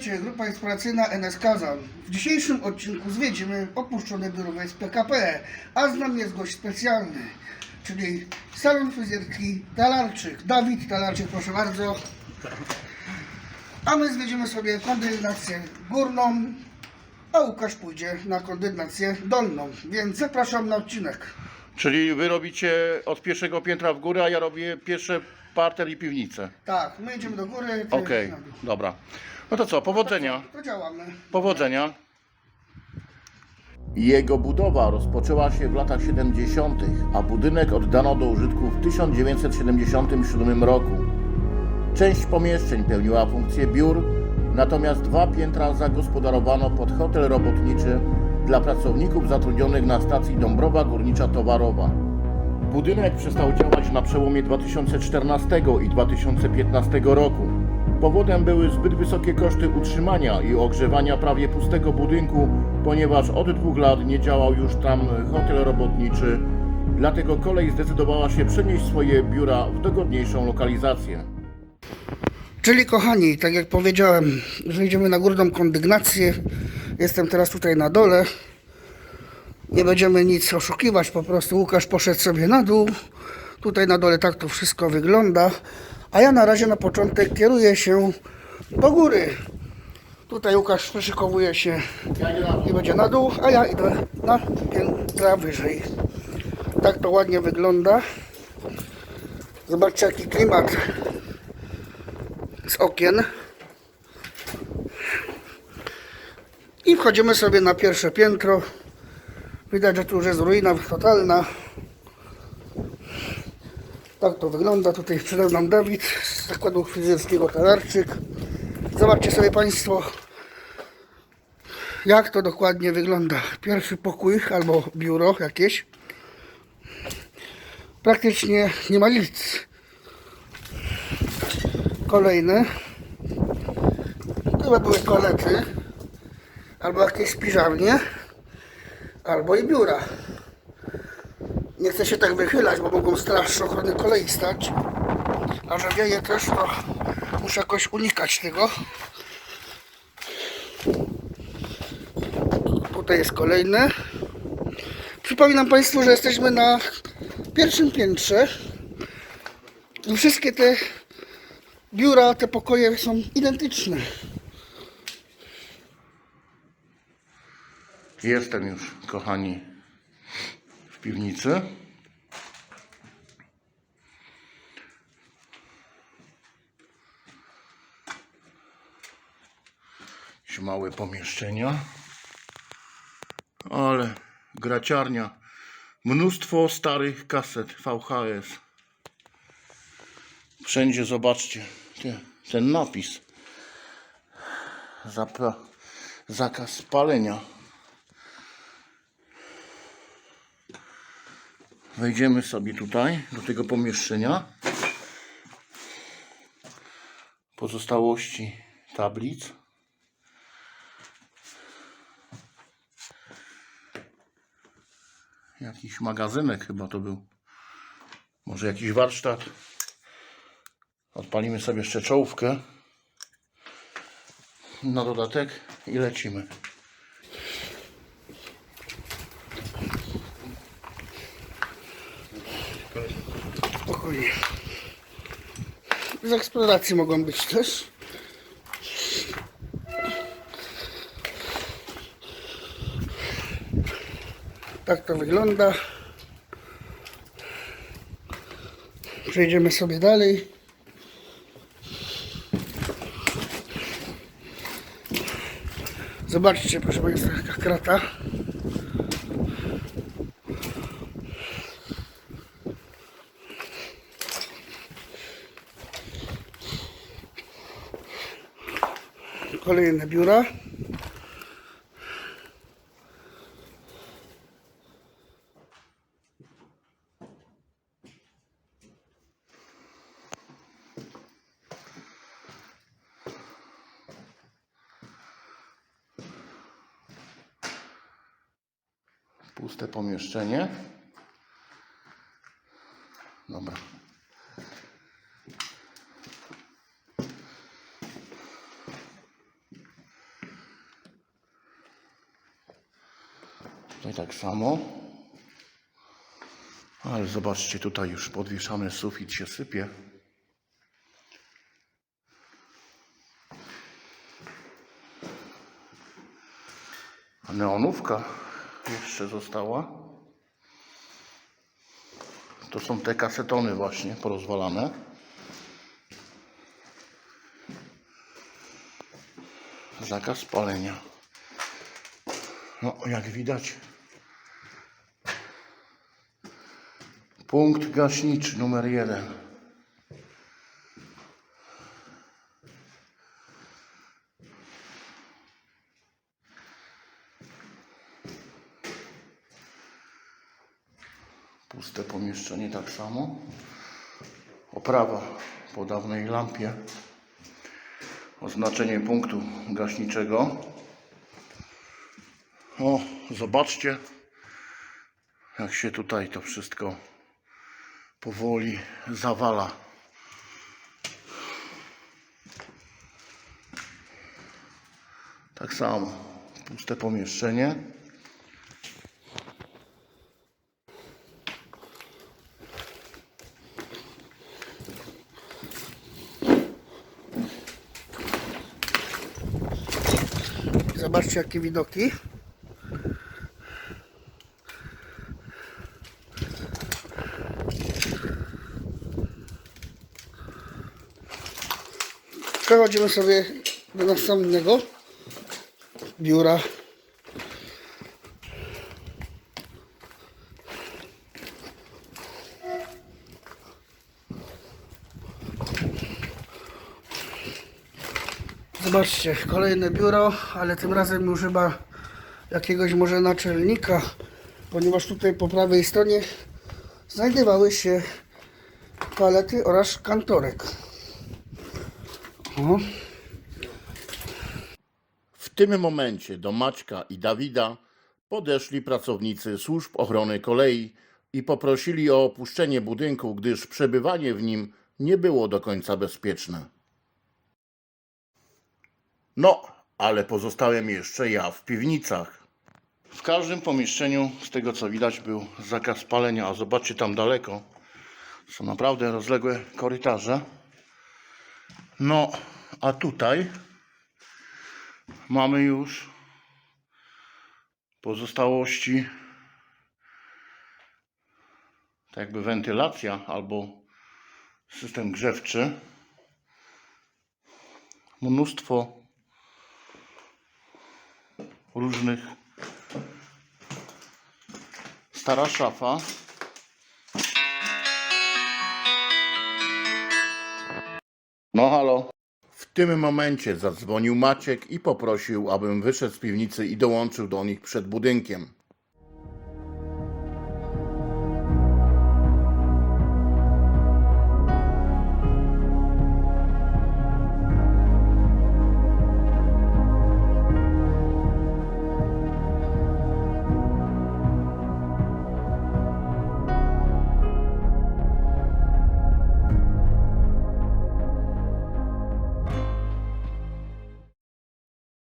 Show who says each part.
Speaker 1: Witajcie, grupa eksploracyjna NS Kazan. W dzisiejszym odcinku zwiedzimy opuszczone biuro z PKP, a z nami jest gość specjalny, czyli salon fryzjerski Talarczyk. Dawid Talarczyk, proszę bardzo. A my zwiedzimy sobie kondynację górną, a Łukasz pójdzie na kondynację dolną, więc zapraszam na odcinek.
Speaker 2: Czyli wy robicie od pierwszego piętra w górę, a ja robię pierwsze parter i piwnicę.
Speaker 1: Tak, my idziemy do góry. ty
Speaker 2: Okej,
Speaker 1: na dół.
Speaker 2: dobra. No to co, powodzenia.
Speaker 1: To działamy.
Speaker 2: Powodzenia. Jego budowa rozpoczęła się w latach 70., a budynek oddano do użytku w 1977 roku. Część pomieszczeń pełniła funkcję biur, natomiast dwa piętra zagospodarowano pod hotel robotniczy dla pracowników zatrudnionych na stacji Dąbrowa Górnicza Towarowa. Budynek przestał działać na przełomie 2014 i 2015 roku. Powodem były zbyt wysokie koszty utrzymania i ogrzewania prawie pustego budynku, ponieważ od dwóch lat nie działał już tam hotel robotniczy. Dlatego kolej zdecydowała się przenieść swoje biura w dogodniejszą lokalizację.
Speaker 1: Czyli kochani, tak jak powiedziałem, że idziemy na górną kondygnację. Jestem teraz tutaj na dole. Nie będziemy nic oszukiwać, po prostu Łukasz poszedł sobie na dół. Tutaj na dole tak to wszystko wygląda. A ja na razie na początek kieruję się do góry. Tutaj Łukasz przyszykowuje się i będzie na dół, a ja idę na piętra wyżej. Tak to ładnie wygląda. Zobaczcie jaki klimat z okien. I wchodzimy sobie na pierwsze piętro. Widać, że tu już jest ruina totalna. Tak to wygląda. Tutaj sprzedał nam Dawid z zakładu fryzjerskiego Talarczyk. Zobaczcie sobie Państwo, jak to dokładnie wygląda. Pierwszy pokój albo biuro jakieś. Praktycznie nie ma nic. Kolejny. Chyba były toalety. Albo jakieś spiżarnie. Albo i biura. Nie chcę się tak wychylać, bo mogą straż ochrony kolei stać. A że wieje też, to muszę jakoś unikać tego. Tutaj jest kolejny. Przypominam Państwu, że jesteśmy na pierwszym piętrze. I wszystkie te biura, te pokoje są identyczne.
Speaker 2: Jestem już, kochani, piwnicy. Małe pomieszczenia. Ale graciarnia. Mnóstwo starych kaset VHS. Wszędzie zobaczcie te, ten napis. Zapra zakaz spalenia. Wejdziemy sobie tutaj do tego pomieszczenia. Pozostałości tablic. Jakiś magazynek chyba to był. Może jakiś warsztat. Odpalimy sobie jeszcze czołówkę. Na dodatek i lecimy.
Speaker 1: Spokojnie. Z eksploracji mogą być też. Tak to wygląda. Przejdziemy sobie dalej. Zobaczcie, proszę Państwa, jaka krata. kolejne biura.
Speaker 2: Puste pomieszczenie. Tutaj tak samo. Ale zobaczcie, tutaj już podwieszany sufit się sypie. A neonówka jeszcze została. To są te kasetony właśnie porozwalane. Zakaz palenia. No, jak widać, punkt gaśniczy numer jeden. Puste pomieszczenie tak samo. Oprawa po dawnej lampie. Oznaczenie punktu gaśniczego. O, zobaczcie, jak się tutaj to wszystko powoli zawala. Tak samo, puste pomieszczenie.
Speaker 1: Zobaczcie jakie widoki. Przechodzimy sobie do następnego biura. Zobaczcie, kolejne biuro, ale tym razem już chyba jakiegoś może naczelnika, ponieważ tutaj po prawej stronie znajdowały się palety oraz kantorek.
Speaker 2: W tym momencie do Maćka i Dawida podeszli pracownicy służb ochrony kolei i poprosili o opuszczenie budynku, gdyż przebywanie w nim nie było do końca bezpieczne. No, ale pozostałem jeszcze ja w piwnicach. W każdym pomieszczeniu, z tego co widać, był zakaz palenia, a zobaczcie tam daleko. Są naprawdę rozległe korytarze. No, a tutaj mamy już pozostałości, tak jakby wentylacja albo system grzewczy. Mnóstwo różnych. Stara szafa. No halo. W tym momencie zadzwonił Maciek i poprosił, abym wyszedł z piwnicy i dołączył do nich przed budynkiem.